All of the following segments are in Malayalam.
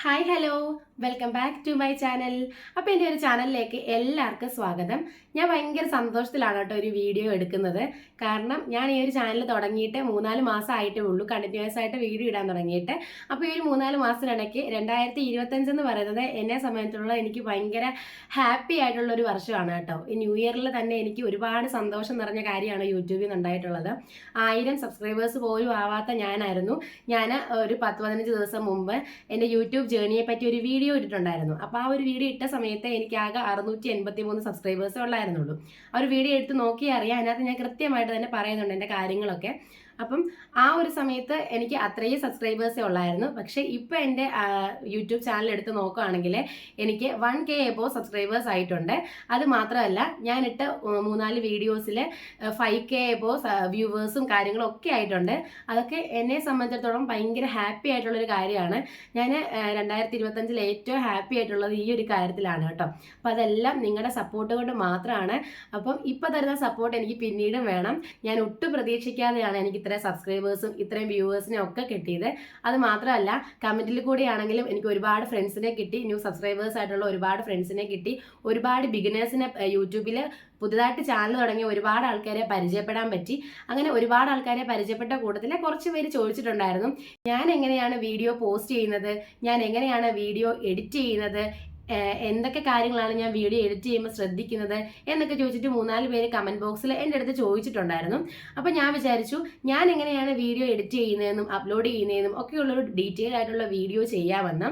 Hi hello welcome back to my channel അപ്പോൾ എന്റെ ഒരു ചാനലിലേക്ക് എല്ലാവർക്കും സ്വാഗതം. ഞാൻ ഭയങ്കര സന്തോഷത്തിലാണ് കേട്ടോ ഒരു വീഡിയോ എടുക്കുന്നത്. കാരണം ഞാൻ ഈ ഒരു ചാനൽ തുടങ്ങിയിട്ട് മൂന്നാൽ മാസം ആയിട്ടേ ഉള്ളൂ. കണ്ടിന്യൂസ് ആയിട്ട് വീഡിയോ ഇടാൻ തുടങ്ങിയിട്ട്. അപ്പോൾ ഈ ഒരു മൂന്നാൽ മാസത്തിനിടയ്ക്ക് രണ്ടായിരത്തി ഇരുപത്തഞ്ച് എന്ന് പറയുന്നത് എന്നെ സമയത്തുള്ള എനിക്ക് ഭയങ്കര ഹാപ്പി ആയിട്ടുള്ള ഒരു വർഷമാണ് കേട്ടോ. ഈ ന്യൂ ഇയറിൽ തന്നെ എനിക്ക് ഒരുപാട് സന്തോഷം നിറഞ്ഞ കാര്യമാണ് യൂട്യൂബിൽ നിന്ന് ഉണ്ടായിട്ടുള്ളത് ആയിരം സബ്സ്ക്രൈബേഴ്സ് പോലും ആവാത്ത ഞാനായിരുന്നു. ഞാൻ ഒരു പത്ത് പതിനഞ്ച് ദിവസം മുമ്പ് എന്റെ യൂട്യൂബ് ജേണിയെ പറ്റി ഒരു വീഡിയോ ഇട്ടിട്ടുണ്ടായിരുന്നു. അപ്പോൾ ആ ഒരു വീഡിയോ ഇട്ട സമയത്ത് എനിക്ക് ആകെ അറുന്നൂറ്റി എൺപത്തി മൂന്ന് സബ്സ്ക്രൈബേഴ്സേ ഉള്ളായിരുന്നുള്ളൂ. ആ ഒരു വീഡിയോ എടുത്ത് നോക്കി അറിയാം അതിനകത്ത് ഞാൻ കൃത്യമായിട്ട് തന്നെ പറയുന്നുണ്ട് എന്റെ കാര്യങ്ങളൊക്കെ. അപ്പം ആ ഒരു സമയത്ത് എനിക്ക് അത്രയും സബ്സ്ക്രൈബേഴ്സേ ഉള്ളായിരുന്നു. പക്ഷേ ഇപ്പോൾ എന്റെ യൂട്യൂബ് ചാനൽ എടുത്ത് നോക്കുകയാണെങ്കിൽ എനിക്ക് വൺ കെ എബോ സബ്സ്ക്രൈബേഴ്സ് ആയിട്ടുണ്ട്. അത് മാത്രമല്ല ഞാനിട്ട മൂന്നാൽ വീഡിയോസിൽ ഫൈവ് കെ എബോ വ്യൂവേഴ്സും കാര്യങ്ങളും ഒക്കെ ആയിട്ടുണ്ട്. അതൊക്കെ എന്നെ സംബന്ധിച്ചിടത്തോളം ഭയങ്കര ഹാപ്പി ആയിട്ടുള്ളൊരു കാര്യമാണ്. ഞാൻ രണ്ടായിരത്തി ഇരുപത്തഞ്ചിൽ ഏറ്റവും ഹാപ്പി ആയിട്ടുള്ളത് ഈ ഒരു കാര്യത്തിലാണ് കേട്ടോ. അപ്പോൾ അതെല്ലാം നിങ്ങളുടെ സപ്പോർട്ട് കൊണ്ട് മാത്രമാണ്. അപ്പം ഇപ്പോൾ തരുന്ന സപ്പോർട്ട് എനിക്ക് പിന്നീടും വേണം. ഞാൻ ഒട്ടും പ്രതീക്ഷിക്കാതെയാണ് എനിക്ക് ഇത്രയും സബ്സ്ക്രൈബേഴ്സും ഇത്രയും വ്യൂവേഴ്സിനെ ഒക്കെ കിട്ടിയത്. അത് മാത്രമല്ല കമന്റിൽ കൂടിയാണെങ്കിലും എനിക്ക് ഒരുപാട് ഫ്രണ്ട്സിനെ കിട്ടി. ന്യൂ സബ്സ്ക്രൈബേഴ്സ് ആയിട്ടുള്ള ഒരുപാട് ഫ്രണ്ട്സിനെ കിട്ടി. ഒരുപാട് ബിഗിനേഴ്സിനെ യൂട്യൂബിൽ പുതുതായിട്ട് ചാനൽ തുടങ്ങിയ ഒരുപാട് ആൾക്കാരെ പരിചയപ്പെടാൻ പറ്റി. അങ്ങനെ ഒരുപാട് ആൾക്കാരെ പരിചയപ്പെട്ട കൂട്ടത്തിൽ കുറച്ച് പേര് ചോദിച്ചിട്ടുണ്ടായിരുന്നു ഞാൻ എങ്ങനെയാണ് വീഡിയോ പോസ്റ്റ് ചെയ്യുന്നത്? ഞാൻ എങ്ങനെയാണ് വീഡിയോ എഡിറ്റ് ചെയ്യുന്നത്? എന്തൊക്കെ കാര്യങ്ങളാണ് ഞാൻ വീഡിയോ എഡിറ്റ് ചെയ്യുമ്പോൾ ശ്രദ്ധിക്കുന്നത് എന്നൊക്കെ ചോദിച്ചിട്ട് മൂന്നാൽ പേര് കമന്റ് ബോക്സിൽ എന്റെ അടുത്ത് ചോദിച്ചിട്ടുണ്ടായിരുന്നു. അപ്പോൾ ഞാൻ വിചാരിച്ചു ഞാൻ എങ്ങനെയാണ് വീഡിയോ എഡിറ്റ് ചെയ്യുന്നതെന്നും അപ്ലോഡ് ചെയ്യുന്നതെന്നും ഒക്കെയുള്ളൊരു ഡീറ്റെയിൽ ആയിട്ടുള്ള വീഡിയോ ചെയ്യാമെന്ന്.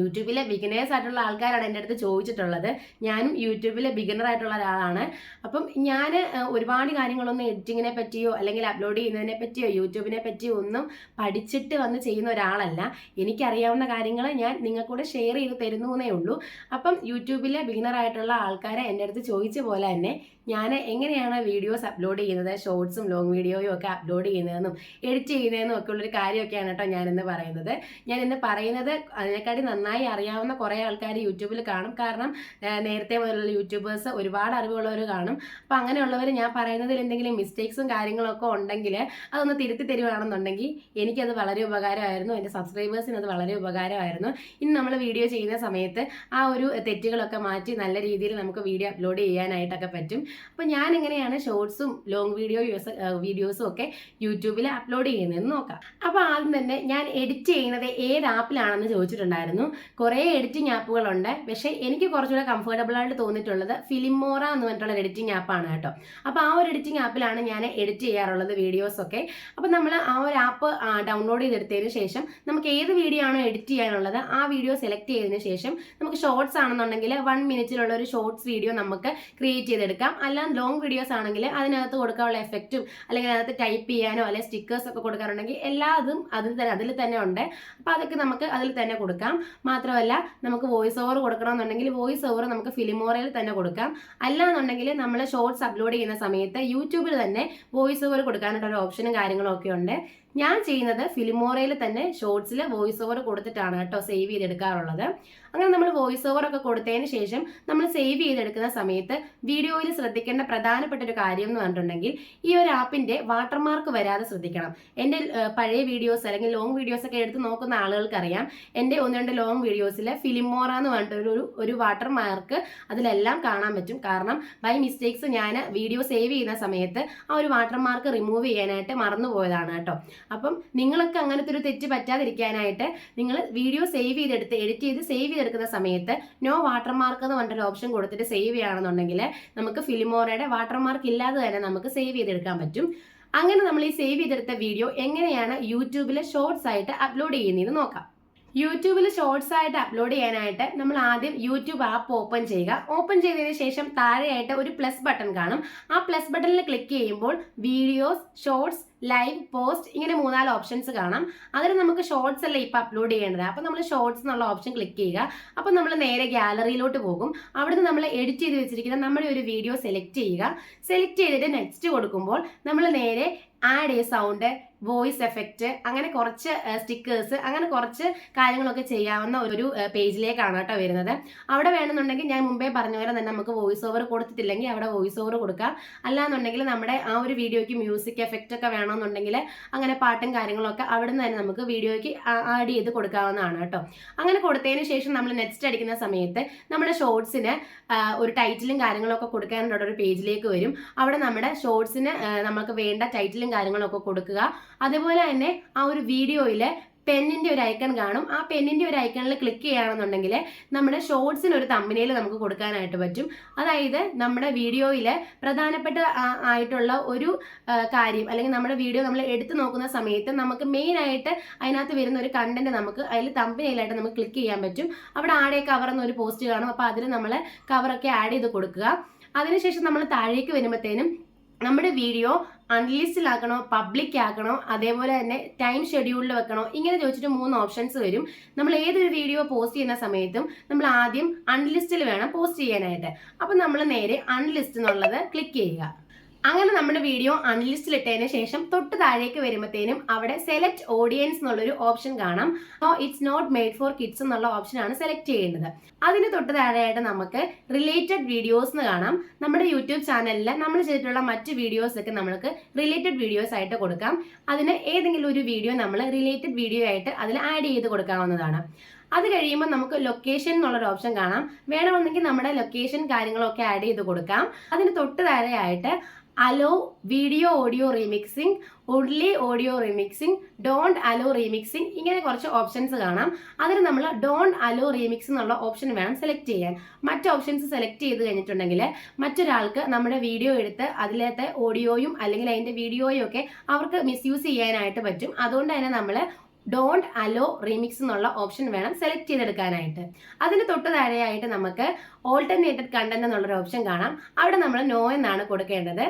യൂട്യൂബിലെ ബിഗിനേഴ്സ് ആയിട്ടുള്ള ആൾക്കാരാണ് എന്റെ അടുത്ത് ചോദിച്ചിട്ടുള്ളത്. ഞാനും യൂട്യൂബിലെ ബിഗിനർ ആയിട്ടുള്ള ഒരാളാണ്. അപ്പം ഞാൻ ഒരുപാട് കാര്യങ്ങളൊന്നും എഡിറ്റിങ്ങിനെ പറ്റിയോ അല്ലെങ്കിൽ അപ്ലോഡ് ചെയ്യുന്നതിനെ പറ്റിയോ യൂട്യൂബിനെ പറ്റിയോ ഒന്നും പഠിച്ചിട്ട് വന്ന് ചെയ്യുന്ന ഒരാളല്ല. എനിക്കറിയാവുന്ന കാര്യങ്ങൾ ഞാൻ നിങ്ങൾക്കൂടെ ഷെയർ ചെയ്ത് തരുന്നു എന്നേ ഉള്ളൂ. അപ്പം യൂട്യൂബിലെ ബിഗിനർ ആയിട്ടുള്ള ആൾക്കാരെ എന്റെ അടുത്ത് ചോദിച്ച പോലെ തന്നെ ഞാൻ എങ്ങനെയാണ് വീഡിയോസ് അപ്ലോഡ് ചെയ്യുന്നത്? ഷോർട്സും ലോങ് വീഡിയോയും ഒക്കെ അപ്ലോഡ് ചെയ്യുന്നതെന്നും എഡിറ്റ് ചെയ്യുന്നതെന്നും ഒക്കെ ഉള്ളൊരു കാര്യമൊക്കെയാണ് കേട്ടോ ഞാനിന്ന് പറയുന്നത്. ഞാൻ ഇന്ന് പറയുന്നത് അതിനെക്കാട്ടി നന്നായി അറിയാവുന്ന കുറേ ആൾക്കാർ യൂട്യൂബിൽ കാണും. കാരണം നേരത്തെ മുതലുള്ള യൂട്യൂബേഴ്സ് ഒരുപാട് അറിവുള്ളവർ കാണും. അപ്പം അങ്ങനെയുള്ളവർ ഞാൻ പറയുന്നതിൽ എന്തെങ്കിലും മിസ്റ്റേക്സും കാര്യങ്ങളൊക്കെ ഉണ്ടെങ്കിൽ അതൊന്ന് തിരുത്തി തരുവാണെന്നുണ്ടെങ്കിൽ എനിക്കത് വളരെ ഉപകാരമായിരുന്നു. എന്റെ സബ്സ്ക്രൈബേഴ്സിന് അത് വളരെ ഉപകാരമായിരുന്നു. ഇന്ന് നമ്മൾ വീഡിയോ ചെയ്യുന്ന സമയത്ത് ആ ഒരു തെറ്റുകളൊക്കെ മാറ്റി നല്ല രീതിയിൽ നമുക്ക് വീഡിയോ അപ്ലോഡ് ചെയ്യാനായിട്ടൊക്കെ പറ്റും. അപ്പോൾ ഞാൻ എങ്ങനെയാണ് ഷോർട്സും ലോങ് വീഡിയോ വീഡിയോസും ഒക്കെ യൂട്യൂബിൽ അപ്ലോഡ് ചെയ്യുന്നതെന്ന് നോക്കാം. അപ്പോൾ ആദ്യം തന്നെ ഞാൻ എഡിറ്റ് ചെയ്യുന്നത് ഏത് ആപ്പിലാണെന്ന് ചോദിച്ചിട്ടുണ്ടായിരുന്നു. കുറേ എഡിറ്റിംഗ് ആപ്പുകളുണ്ട് പക്ഷേ എനിക്ക് കുറച്ചുകൂടെ കംഫർട്ടബിൾ ആയിട്ട് തോന്നിയിട്ടുള്ളത് ഫിലിമോറ എന്ന് പറഞ്ഞിട്ടുള്ള എഡിറ്റിംഗ് ആപ്പാണ് കേട്ടോ. അപ്പോൾ ആ ഒരു എഡിറ്റിംഗ് ആപ്പിലാണ് ഞാൻ എഡിറ്റ് ചെയ്യാറുള്ളത് വീഡിയോസ് ഒക്കെ. അപ്പോൾ നമ്മൾ ആ ഒരു ആപ്പ് ഡൗൺലോഡ് ചെയ്തെടുത്തതിന് ശേഷം നമുക്ക് ഏത് വീഡിയോ ആണോ എഡിറ്റ് ചെയ്യാനുള്ളത് ആ വീഡിയോ സെലക്ട് ചെയ്തതിന് ശേഷം നമുക്ക് ഷോർട്സ് ആണെന്നുണ്ടെങ്കിൽ വൺ മിനിറ്റിലുള്ള ഒരു ഷോർട്സ് വീഡിയോ നമുക്ക് ക്രിയേറ്റ് ചെയ്തെടുക്കാം. അല്ലാതെ ലോങ് വീഡിയോസ് ആണെങ്കിൽ അതിനകത്ത് കൊടുക്കാനുള്ള എഫക്റ്റും അല്ലെങ്കിൽ അതിനകത്ത് ടൈപ്പ് ചെയ്യാനോ അല്ലെങ്കിൽ സ്റ്റിക്കേഴ്സ് ഒക്കെ കൊടുക്കാറുണ്ടെങ്കിൽ എല്ലാ അതും അതിൽ തന്നെ അതിൽ തന്നെ ഉണ്ട്. അപ്പോൾ അതൊക്കെ നമുക്ക് അതിൽ തന്നെ കൊടുക്കാം. മാത്രമല്ല നമുക്ക് വോയിസ് ഓവർ കൊടുക്കണമെന്നുണ്ടെങ്കിൽ വോയിസ് ഓവർ നമുക്ക് ഫിലിമോറയിൽ തന്നെ കൊടുക്കാം. അല്ലാന്നുണ്ടെങ്കിൽ നമ്മൾ ഷോർട്സ് അപ്ലോഡ് ചെയ്യുന്ന സമയത്ത് യൂട്യൂബിൽ തന്നെ വോയിസ് ഓവർ കൊടുക്കാനുള്ള ഒരു ഓപ്ഷനും കാര്യങ്ങളും ഒക്കെ ഉണ്ട്. ഞാൻ ചെയ്യുന്നത് ഫിലിമോറയിൽ തന്നെ ഷോർട്സിൽ വോയിസ് ഓവർ കൊടുത്തിട്ടാണ് കേട്ടോ സേവ് ചെയ്തെടുക്കാറുള്ളത്. അങ്ങനെ നമ്മൾ വോയിസ് ഓവർ ഒക്കെ കൊടുത്തതിന് ശേഷം നമ്മൾ സേവ് ചെയ്തെടുക്കുന്ന സമയത്ത് വീഡിയോയിൽ ശ്രദ്ധിക്കേണ്ട പ്രധാനപ്പെട്ട ഒരു കാര്യം എന്ന് പറഞ്ഞിട്ടുണ്ടെങ്കിൽ ഈ ഒരു ആപ്പിന്റെ വാട്ടർമാർക്ക് വരാതെ ശ്രദ്ധിക്കണം. എന്റെ പഴയ വീഡിയോസ് അല്ലെങ്കിൽ ലോങ് വീഡിയോസ് ഒക്കെ എടുത്ത് നോക്കുന്ന ആളുകൾക്കറിയാം. എന്റെ ഒന്ന് രണ്ട് ലോങ് വീഡിയോസിൽ ഫിലിമോറ എന്ന് പറഞ്ഞിട്ടൊരു ഒരു വാട്ടർമാർക്ക് അതിലെല്ലാം കാണാൻ പറ്റും. കാരണം ബൈ മിസ്റ്റേക്സ് ഞാൻ വീഡിയോ സേവ് ചെയ്യുന്ന സമയത്ത് ആ ഒരു വാട്ടർമാർക്ക് റിമൂവ് ചെയ്യാനായിട്ട് മറന്നുപോയതാണ് കേട്ടോ. അപ്പം നിങ്ങൾക്ക് അങ്ങനത്തെ ഒരു തെറ്റ് പറ്റാതിരിക്കാനായിട്ട് നിങ്ങൾ വീഡിയോ സേവ് ചെയ്തെടുത്ത് എഡിറ്റ് ചെയ്ത് സേവ് ചെയ്തെടുക്കുന്ന സമയത്ത് നോ വാട്ടർമാർക്ക് എന്ന് പറഞ്ഞൊരു ഓപ്ഷൻ കൊടുത്തിട്ട് സേവ് ചെയ്യുകയാണെന്നുണ്ടെങ്കിൽ നമുക്ക് ഫിലിമോറയുടെ വാട്ടർമാർക്ക് ഇല്ലാതെ തന്നെ നമുക്ക് സേവ് ചെയ്തെടുക്കാൻ പറ്റും. അങ്ങനെ നമ്മൾ ഈ സേവ് ചെയ്തെടുത്ത വീഡിയോ എങ്ങനെയാണ് യൂട്യൂബിലെ ഷോർട്സ് ആയിട്ട് അപ്ലോഡ് ചെയ്യുന്നതെന്ന് നോക്കാം. യൂട്യൂബിൽ ഷോർട്സ് ആയിട്ട് അപ്ലോഡ് ചെയ്യാനായിട്ട് നമ്മൾ ആദ്യം യൂട്യൂബ് ആപ്പ് ഓപ്പൺ ചെയ്യുക. ഓപ്പൺ ചെയ്തതിന് ശേഷം താഴെയായിട്ട് ഒരു പ്ലസ് ബട്ടൺ കാണും. ആ പ്ലസ് ബട്ടണിൽ ക്ലിക്ക് ചെയ്യുമ്പോൾ വീഡിയോസ് ഷോർട്സ് ലൈവ് പോസ്റ്റ് ഇങ്ങനെ മൂന്നാൽ ഓപ്ഷൻസ് കാണാം. അതിൽ നമുക്ക് ഷോർട്സ് അല്ലേ ഇപ്പോൾ അപ്ലോഡ് ചെയ്യേണ്ടത്? അപ്പോൾ നമ്മൾ ഷോർട്സ് എന്നുള്ള ഓപ്ഷൻ ക്ലിക്ക് ചെയ്യുക. അപ്പോൾ നമ്മൾ നേരെ ഗ്യാലറിയിലോട്ട് പോകും. അവിടുന്ന് നമ്മൾ എഡിറ്റ് ചെയ്ത് വെച്ചിരിക്കുന്ന നമ്മുടെ ഒരു വീഡിയോ സെലക്ട് ചെയ്യുക. സെലക്ട് ചെയ്തിട്ട് നെക്സ്റ്റ് കൊടുക്കുമ്പോൾ നമ്മൾ നേരെ add a sound voice effect അങ്ങനെ കുറച്ച് സ്റ്റിക്കേഴ്സ് അങ്ങനെ കുറച്ച് കാര്യങ്ങളൊക്കെ ചെയ്യാവുന്ന ഒരു പേജിലേക്കാണ് കേട്ടോ വരുന്നത്. അവിടെ വേണമെന്നുണ്ടെങ്കിൽ ഞാൻ മുമ്പേ പറഞ്ഞ പോലെ തന്നെ നമുക്ക് വോയിസ് ഓവർ കൊടുത്തിട്ടില്ലെങ്കിൽ അവിടെ വോയിസ് ഓവർ കൊടുക്കാം. അല്ലാന്നുണ്ടെങ്കിൽ നമ്മുടെ ആ ഒരു വീഡിയോയ്ക്ക് മ്യൂസിക് എഫക്റ്റ് ഒക്കെ വേണമെന്നുണ്ടെങ്കിൽ അങ്ങനെ പാട്ടും കാര്യങ്ങളൊക്കെ അവിടെ നിന്ന് തന്നെ നമുക്ക് വീഡിയോയ്ക്ക് ആഡ് ചെയ്ത് കൊടുക്കാവുന്നതാണ് കേട്ടോ. അങ്ങനെ കൊടുത്തതിന് ശേഷം നമ്മൾ നെക്സ്റ്റ് അടിക്കുന്ന സമയത്ത് നമ്മുടെ ഷോർട്സിന് ഒരു ടൈറ്റിലും കാര്യങ്ങളൊക്കെ കൊടുക്കാനുള്ള ഒരു പേജിലേക്ക് വരും. അവിടെ നമ്മുടെ ഷോർട്സിന് നമുക്ക് വേണ്ട ടൈറ്റിലും കാര്യങ്ങളൊക്കെ കൊടുക്കുക. അതേപോലെ തന്നെ ആ ഒരു വീഡിയോയിൽ പെന്നിന്റെ ഒരു ഐക്കൺ കാണും. ആ പെന്നിന്റെ ഒരു ഐക്കണിൽ ക്ലിക്ക് ചെയ്യുകയാണെന്നുണ്ടെങ്കിൽ നമ്മുടെ ഷോർട്സിന് ഒരു തമ്പനയിൽ നമുക്ക് കൊടുക്കാനായിട്ട് പറ്റും. അതായത് നമ്മുടെ വീഡിയോയിൽ പ്രധാനപ്പെട്ട ആയിട്ടുള്ള ഒരു കാര്യം അല്ലെങ്കിൽ നമ്മുടെ വീഡിയോ നമ്മൾ എടുത്തു നോക്കുന്ന സമയത്ത് നമുക്ക് മെയിൻ ആയിട്ട് അതിനകത്ത് വരുന്ന ഒരു കണ്ടന്റ് നമുക്ക് അതിൽ തമ്പനയിലായിട്ട് നമുക്ക് ക്ലിക്ക് ചെയ്യാൻ പറ്റും. അവിടെ ആടെ കവർ എന്നൊരു പോസ്റ്റ് കാണും. അപ്പോൾ അതിൽ നമ്മൾ കവറൊക്കെ ആഡ് ചെയ്ത് കൊടുക്കുക. അതിനുശേഷം നമ്മൾ താഴേക്ക് വരുമ്പോഴത്തേനും നമ്മുടെ വീഡിയോ അൺലിസ്റ്റിലാക്കണോ പബ്ലിക് ആക്കണോ അതേപോലെ തന്നെ ടൈം ഷെഡ്യൂളിൽ വെക്കണോ ഇങ്ങനെ ചോദിച്ചിട്ട് മൂന്ന് ഓപ്ഷൻസ് വരും. നമ്മൾ ഏതൊരു വീഡിയോ പോസ്റ്റ് ചെയ്യുന്ന സമയത്തും നമ്മൾ ആദ്യം അൺലിസ്റ്റിൽ വേണം പോസ്റ്റ് ചെയ്യാനായിട്ട്. അപ്പം നമ്മൾ നേരെ അൺലിസ്റ്റ് എന്നുള്ളത് ക്ലിക്ക് ചെയ്യുക. അങ്ങനെ നമ്മുടെ വീഡിയോ അൺലിസ്റ്റിൽ ഇട്ടതിന് ശേഷം തൊട്ട് താഴേക്ക് വരുമ്പോഴത്തേനും അവിടെ സെലക്ട് ഓഡിയൻസ് എന്നുള്ളൊരു ഓപ്ഷൻ കാണാം. അപ്പോൾ it's not made for kids എന്നുള്ള ഓപ്ഷനാണ് സെലക്ട് ചെയ്യേണ്ടത്. അതിന് തൊട്ട് താഴെയായിട്ട് നമുക്ക് റിലേറ്റഡ് വീഡിയോസ് എന്ന് കാണാം. നമ്മുടെ യൂട്യൂബ് ചാനലിൽ നമ്മൾ ചെയ്തിട്ടുള്ള മറ്റ് വീഡിയോസ് ഒക്കെ നമ്മൾക്ക് റിലേറ്റഡ് വീഡിയോസ് ആയിട്ട് കൊടുക്കാം. അതിന് ഏതെങ്കിലും ഒരു വീഡിയോ നമ്മൾ റിലേറ്റഡ് വീഡിയോ ആയിട്ട് അതിൽ ആഡ് ചെയ്ത് കൊടുക്കാവുന്നതാണ്. അത് കഴിയുമ്പോൾ നമുക്ക് ലൊക്കേഷൻ എന്നുള്ളൊരു ഓപ്ഷൻ കാണാം. വേണമെന്നെങ്കിൽ നമ്മുടെ ലൊക്കേഷൻ കാര്യങ്ങളൊക്കെ ആഡ് ചെയ്ത് കൊടുക്കാം. അതിന് തൊട്ട് താഴെയായിട്ട് allow video audio remixing only audio remixing don't allow remixing ഇങ്ങനെ കുറച്ച് ഓപ്ഷൻസ് കാണാം. അതിൽ നമ്മൾ ഡോണ്ട് അലോ റീമിക്സ് എന്നുള്ള ഓപ്ഷൻ വേണം സെലക്ട് ചെയ്യാൻ. മറ്റ് ഓപ്ഷൻസ് സെലക്ട് ചെയ്ത് കഴിഞ്ഞിട്ടുണ്ടെങ്കിൽ മറ്റൊരാൾക്ക് നമ്മുടെ വീഡിയോ എടുത്ത് അതിലത്തെ ഓഡിയോയും അല്ലെങ്കിൽ അതിന്റെ വീഡിയോയും ഒക്കെ അവർക്ക് മിസ്യൂസ് ചെയ്യാനായിട്ട് പറ്റും. അതുകൊണ്ട് തന്നെ നമ്മൾ ഡോണ്ട് അലോ റീമിക്സ് എന്നുള്ള ഓപ്ഷൻ വേണം സെലക്ട് ചെയ്തെടുക്കാനായിട്ട്. അതിന് തൊട്ട് താഴെയായിട്ട് നമുക്ക് ഓൾട്ടർനേറ്റഡ് കണ്ടന്റ് എന്നുള്ളൊരു ഓപ്ഷൻ കാണാം. അവിടെ നമ്മൾ നോ എന്നാണ് കൊടുക്കേണ്ടത്.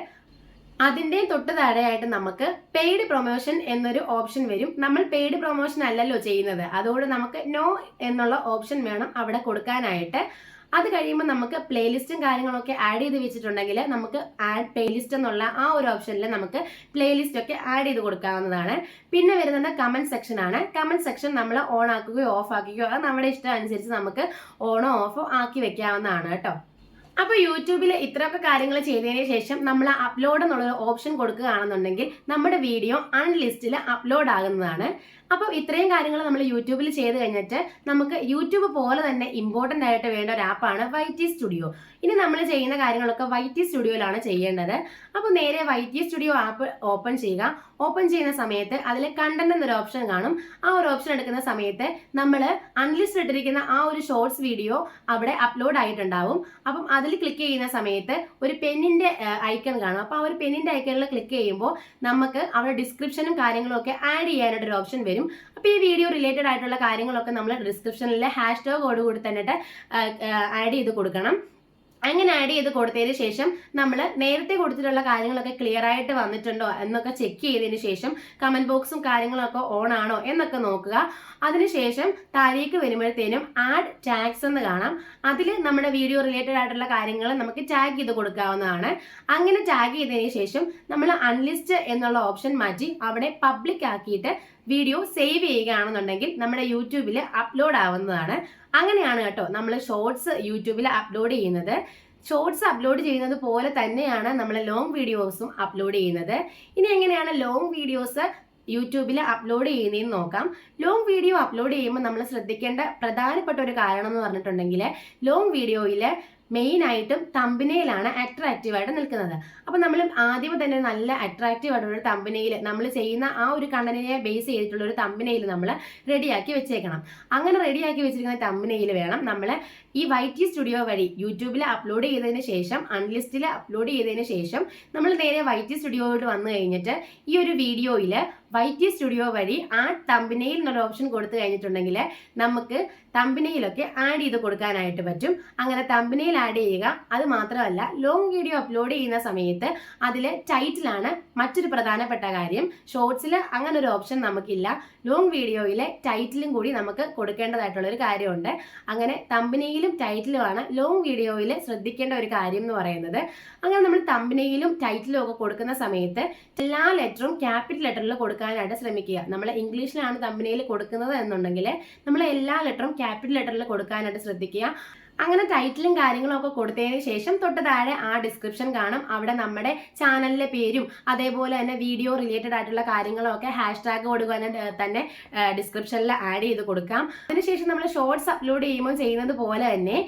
അതിന്റെ തൊട്ട് താഴെയായിട്ട് നമുക്ക് പെയ്ഡ് പ്രൊമോഷൻ എന്നൊരു ഓപ്ഷൻ വരും. നമ്മൾ പെയ്ഡ് പ്രൊമോഷൻ അല്ലല്ലോ ചെയ്യുന്നത്. അതുകൊണ്ട് നമുക്ക് നോ എന്നുള്ള ഓപ്ഷൻ വേണം അവിടെ കൊടുക്കാനായിട്ട്. അത് കഴിയുമ്പോൾ നമുക്ക് പ്ലേലിസ്റ്റും കാര്യങ്ങളൊക്കെ ആഡ് ചെയ്ത് വെച്ചിട്ടുണ്ടെങ്കിൽ നമുക്ക് ആഡ് പ്ലേലിസ്റ്റ് എന്നുള്ള ആ ഒരു ഓപ്ഷനിൽ നമുക്ക് പ്ലേലിസ്റ്റ് ഒക്കെ ആഡ് ചെയ്ത് കൊടുക്കാവുന്നതാണ്. പിന്നെ വരുന്നത് കമന്റ് സെക്ഷൻ ആണ്. കമന്റ് സെക്ഷൻ നമ്മൾ ഓൺ ആക്കുകയോ ഓഫ് ആക്കുകയോ അത് നമ്മുടെ ഇഷ്ടം അനുസരിച്ച് നമുക്ക് ഓണോ ഓഫോ ആക്കി വെക്കാവുന്നതാണ് കേട്ടോ. അപ്പോൾ യൂട്യൂബിൽ ഇത്രയൊക്കെ കാര്യങ്ങൾ ചെയ്തതിന് ശേഷം നമ്മൾ അപ്ലോഡ് എന്നുള്ള ഓപ്ഷൻ കൊടുക്കുകയാണെന്നുണ്ടെങ്കിൽ നമ്മുടെ വീഡിയോ അൺലിസ്റ്റിൽ അപ്ലോഡ് ആകുന്നതാണ്. അപ്പോൾ ഇത്രയും കാര്യങ്ങൾ നമ്മൾ യൂട്യൂബിൽ ചെയ്ത് കഴിഞ്ഞിട്ട് നമുക്ക് യൂട്യൂബ് പോലെ തന്നെ ഇമ്പോർട്ടന്റ് ആയിട്ട് വേണ്ട ഒരു ആപ്പാണ് വൈറ്റി സ്റ്റുഡിയോ ഇനി നമ്മൾ ചെയ്യുന്ന കാര്യങ്ങളൊക്കെ വൈറ്റി സ്റ്റുഡിയോയിലാണ് ചെയ്യേണ്ടത്. അപ്പോൾ നേരെ വൈറ്റി സ്റ്റുഡിയോ ആപ്പ് ഓപ്പൺ ചെയ്യുക. ഓപ്പൺ ചെയ്യുന്ന സമയത്ത് അതിൽ കണ്ടന്റ് എന്നൊരു ഓപ്ഷൻ കാണും. ആ ഒരു ഓപ്ഷൻ എടുക്കുന്ന സമയത്ത് നമ്മൾ അൺലിസ്റ്റ് ഇട്ടിരിക്കുന്ന ആ ഒരു ഷോർട്സ് വീഡിയോ അവിടെ അപ്ലോഡ് ആയിട്ടുണ്ടാവും. അപ്പം അതിൽ ക്ലിക്ക് ചെയ്യുന്ന സമയത്ത് ഒരു പെന്നിന്റെ ഐക്കൺ കാണും. അപ്പോൾ ആ ഒരു പെന്നിന്റെ ഐക്കണിൽ ക്ലിക്ക് ചെയ്യുമ്പോൾ നമുക്ക് അവിടെ ഡിസ്ക്രിപ്ഷനും കാര്യങ്ങളും ഒക്കെ ആഡ് ചെയ്യാനായിട്ടൊരു ഓപ്ഷൻ വരും. അപ്പോൾ ഈ വീഡിയോ റിലേറ്റഡ് ആയിട്ടുള്ള കാര്യങ്ങളൊക്കെ നമ്മൾ ഡിസ്ക്രിപ്ഷനിൽ ഹാഷ് ടാഗോട് കൂടി തന്നിട്ട് ആഡ് ചെയ്ത് കൊടുക്കണം. അങ്ങനെ ആഡ് ചെയ്ത് കൊടുത്തതിന് ശേഷം നമ്മൾ നേരത്തെ കൊടുത്തിട്ടുള്ള കാര്യങ്ങളൊക്കെ ക്ലിയർ ആയിട്ട് വന്നിട്ടുണ്ടോ എന്നൊക്കെ ചെക്ക് ചെയ്തതിന് ശേഷം കമന്റ് ബോക്സും കാര്യങ്ങളൊക്കെ ഓൺ ആണോ എന്നൊക്കെ നോക്കുക. അതിനുശേഷം താഴേക്ക് വരുമ്പോഴത്തേനും ആഡ് ടാഗ്സ് എന്ന് കാണാം. അതിൽ നമ്മുടെ വീഡിയോ റിലേറ്റഡ് ആയിട്ടുള്ള കാര്യങ്ങൾ നമുക്ക് ടാഗ് ചെയ്ത് കൊടുക്കാവുന്നതാണ്. അങ്ങനെ ടാഗ് ചെയ്തതിന് ശേഷം നമ്മൾ അൺലിസ്റ്റ് എന്നുള്ള ഓപ്ഷൻ മാറ്റി അവിടെ പബ്ലിക് ആക്കിയിട്ട് വീഡിയോ സേവ് ചെയ്യുകയാണെന്നുണ്ടെങ്കിൽ നമ്മുടെ യൂട്യൂബിൽ അപ്ലോഡ് ആവുന്നതാണ്. അങ്ങനെയാണ് കേട്ടോ നമ്മൾ ഷോർട്സ് യൂട്യൂബിൽ അപ്ലോഡ് ചെയ്യുന്നത്. ഷോർട്സ് അപ്ലോഡ് ചെയ്യുന്നത് പോലെ തന്നെയാണ് നമ്മൾ ലോങ് വീഡിയോസും അപ്ലോഡ് ചെയ്യുന്നത്. ഇനി എങ്ങനെയാണ് ലോങ് വീഡിയോസ് യൂട്യൂബിൽ അപ്ലോഡ് ചെയ്യുന്നതെന്ന് നോക്കാം. ലോങ് വീഡിയോ അപ്ലോഡ് ചെയ്യുമ്പോൾ നമ്മൾ ശ്രദ്ധിക്കേണ്ട പ്രധാനപ്പെട്ട ഒരു കാരണം എന്ന് പറഞ്ഞിട്ടുണ്ടെങ്കിൽ ലോങ് വീഡിയോയിൽ മെയിൻ ആയിട്ടും തമ്പനയിലാണ് അട്രാക്റ്റീവായിട്ട് നിൽക്കുന്നത്. അപ്പൊ നമ്മൾ ആദ്യം തന്നെ നല്ല അട്രാക്റ്റീവായിട്ടുള്ള ഒരു തമ്പനയിൽ നമ്മൾ ചെയ്യുന്ന ആ ഒരു കണ്ടന്റിനെ ബേസ് ചെയ്തിട്ടുള്ള ഒരു തമ്പനയിൽ നമ്മൾ റെഡിയാക്കി വെച്ചേക്കണം. അങ്ങനെ റെഡിയാക്കി വെച്ചിരിക്കുന്ന തമ്പനയിൽ വേണം നമ്മൾ ഈ വൈറ്റി സ്റ്റുഡിയോ വഴി യൂട്യൂബിൽ അപ്ലോഡ് ചെയ്തതിന് ശേഷം അൺലിസ്റ്റിൽ അപ്ലോഡ് ചെയ്തതിന് ശേഷം നമ്മൾ നേരെ വൈറ്റി സ്റ്റുഡിയോയോട് വന്നു കഴിഞ്ഞിട്ട് ഈ ഒരു വീഡിയോയിൽ വൈറ്റി സ്റ്റുഡിയോ വഴി ആ തമ്പനയിൽ എന്നൊരു ഓപ്ഷൻ കൊടുത്തു കഴിഞ്ഞിട്ടുണ്ടെങ്കിൽ നമുക്ക് തമ്പനയിലൊക്കെ ആഡ് ചെയ്ത് കൊടുക്കാനായിട്ട് പറ്റും. അങ്ങനെ തമ്പിനയിൽ ആഡ് ചെയ്യുക. അത് മാത്രമല്ല ലോങ് വീഡിയോ അപ്ലോഡ് ചെയ്യുന്ന സമയത്ത് അതിൽ ടൈറ്റിലാണ് മറ്റൊരു പ്രധാനപ്പെട്ട കാര്യം. ഷോർട്സിൽ അങ്ങനെ ഒരു ഓപ്ഷൻ നമുക്കില്ല. ലോങ് വീഡിയോയിലെ ടൈറ്റിലും കൂടി നമുക്ക് കൊടുക്കേണ്ടതായിട്ടുള്ള ഒരു കാര്യമുണ്ട്. അങ്ങനെ തമ്പിനയിലും ടൈറ്റിലുമാണ് ലോങ് വീഡിയോയിൽ ശ്രദ്ധിക്കേണ്ട ഒരു കാര്യം എന്ന് പറയുന്നത്. അങ്ങനെ നമ്മൾ തമ്പിനയിലും ടൈറ്റിലും ഒക്കെ കൊടുക്കുന്ന സമയത്ത് എല്ലാ ലെറ്ററും ക്യാപിറ്റൽ ലെറ്ററിൽ കൊടുക്കാനായിട്ട് ശ്രമിക്കുക. നമ്മൾ ഇംഗ്ലീഷിലാണ് തമ്പിനയിൽ കൊടുക്കുന്നത് എന്നുണ്ടെങ്കിൽ നമ്മൾ എല്ലാ ലെറ്ററും ക്യാപിറ്റൽ ലെറ്ററിൽ കൊടുക്കാനായിട്ട് ശ്രദ്ധിക്കുക. അങ്ങനെ ടൈറ്റിലും കാര്യങ്ങളും ഒക്കെ കൊടുത്തതിന് ശേഷം തൊട്ട് താഴെ ആ ഡിസ്ക്രിപ്ഷൻ കാണും. അവിടെ നമ്മുടെ ചാനലിലെ പേരും അതേപോലെ തന്നെ വീഡിയോ റിലേറ്റഡ് ആയിട്ടുള്ള കാര്യങ്ങളൊക്കെ ഹാഷ് ടാഗ് കൊടുക്കുക തന്നെ ഡിസ്ക്രിപ്ഷനിൽ ആഡ് ചെയ്ത് കൊടുക്കാം. അതിനുശേഷം നമ്മൾ ഷോർട്സ് അപ്ലോഡ് ചെയ്യുമ്പോൾ ചെയ്യുന്നത് പോലെ തന്നെ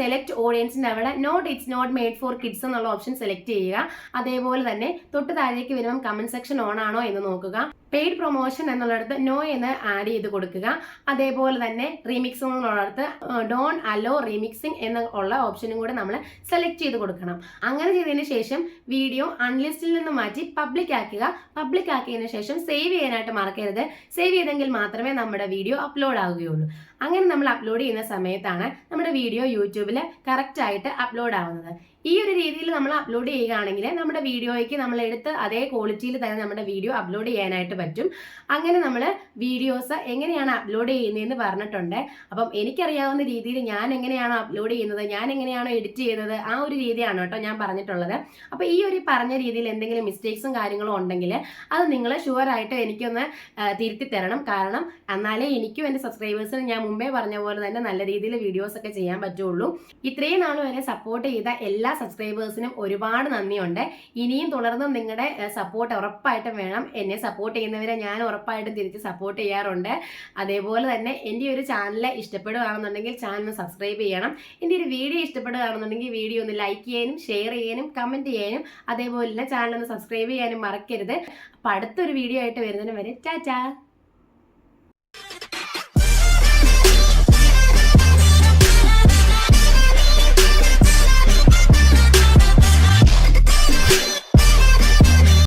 സെലക്ട് ഓഡിയൻസിന്റെ അവിടെ not it's not made for kids എന്നുള്ള ഓപ്ഷൻ സെലക്ട് ചെയ്യുക. അതേപോലെ തന്നെ തൊട്ട് താഴേക്ക് വരുമ്പം കമന്റ് സെക്ഷൻ ഓൺ ആണോ എന്ന് നോക്കുക. പെയ്ഡ് പ്രൊമോഷൻ എന്നുള്ളിടത്ത് നോ എന്ന് ആഡ് ചെയ്ത് കൊടുക്കുക. അതേപോലെ തന്നെ റീമിക്സ് എന്നുള്ളിടത്ത് ഡോൺ അലോ റീമിക്സിംഗ് എന്ന ഉള്ള ഓപ്ഷനും കൂടെ നമ്മൾ സെലക്ട് ചെയ്ത് കൊടുക്കണം. അങ്ങനെ ചെയ്തതിന് ശേഷം വീഡിയോ അൺലിസ്റ്റിൽ നിന്ന് മാറ്റി പബ്ലിക് ആക്കുക. പബ്ലിക് ആക്കിയതിന് ശേഷം സേവ് ചെയ്യാനായിട്ട് മറക്കരുത്. സേവ് ചെയ്തെങ്കിൽ മാത്രമേ നമ്മുടെ വീഡിയോ അപ്ലോഡ് ആവുകയുള്ളൂ. അങ്ങനെ നമ്മൾ അപ്ലോഡ് ചെയ്യുന്ന സമയത്താണ് നമ്മുടെ വീഡിയോ യൂട്യൂബിൽ കറക്റ്റ് ആയിട്ട് അപ്ലോഡ് ആവുന്നത്. ഈ ഒരു രീതിയിൽ നമ്മൾ അപ്ലോഡ് ചെയ്യുകയാണെങ്കിൽ നമ്മുടെ വീഡിയോയ്ക്ക് നമ്മൾ എടുത്ത് അതേ ക്വാളിറ്റിയിൽ തന്നെ നമ്മുടെ വീഡിയോ അപ്ലോഡ് ചെയ്യാനായിട്ട് പറ്റും. അങ്ങനെ നമ്മൾ വീഡിയോസ് എങ്ങനെയാണ് അപ്ലോഡ് ചെയ്യുന്നതെന്ന് പറഞ്ഞിട്ടുണ്ട്. അപ്പം എനിക്കറിയാവുന്ന രീതിയിൽ ഞാൻ എങ്ങനെയാണ് അപ്ലോഡ് ചെയ്യുന്നത് ഞാൻ എങ്ങനെയാണോ എഡിറ്റ് ചെയ്യുന്നത് ആ ഒരു രീതിയാണ് കേട്ടോ ഞാൻ പറഞ്ഞിട്ടുള്ളത്. അപ്പോൾ ഈ ഒരു പറഞ്ഞ രീതിയിൽ എന്തെങ്കിലും മിസ്റ്റേക്സും കാര്യങ്ങളും ഉണ്ടെങ്കിൽ അത് നിങ്ങൾ ഷുവറായിട്ട് എനിക്കൊന്ന് തിരുത്തി തരണം കാരണം എന്നാലേ എനിക്കും എന്റെ സബ്സ്ക്രൈബേഴ്സിനും ഞാൻ മുമ്പേ പറഞ്ഞ പോലെ തന്നെ നല്ല രീതിയിൽ വീഡിയോസ് ഒക്കെ ചെയ്യാൻ പറ്റുള്ളൂ. ഇത്രയും നാളും എന്നെ സപ്പോർട്ട് ചെയ്ത എല്ലാ സബ്സ്ക്രൈബേഴ്സിനും ഒരുപാട് നന്ദിയുണ്ട്. ഇനിയും തുടർന്നും നിങ്ങളുടെ സപ്പോർട്ട് ഉറപ്പായിട്ടും വേണം. എന്നെ സപ്പോർട്ട് ചെയ്യുന്നവരെ ഞാൻ ഉറപ്പായിട്ടും തിരിച്ച് സപ്പോർട്ട് ചെയ്യാറുണ്ട്. അതേപോലെ തന്നെ എന്റെ ഒരു ചാനൽ ഇഷ്ടപ്പെടുകയാണെന്നുണ്ടെങ്കിൽ ചാനൽ സബ്സ്ക്രൈബ് ചെയ്യണം. എന്റെ ഒരു വീഡിയോ ഇഷ്ടപ്പെടുകയാണെന്നുണ്ടെങ്കിൽ വീഡിയോ ഒന്ന് ലൈക്ക് ചെയ്യാനും ഷെയർ ചെയ്യാനും കമന്റ് ചെയ്യാനും അതേപോലെ തന്നെ ചാനൽ ഒന്ന് സബ്സ്ക്രൈബ് ചെയ്യാനും മറക്കരുത്. അപ്പോൾ അടുത്തൊരു വീഡിയോ ആയിട്ട് വരുന്നതിന് വരെ ടാറ്റാ!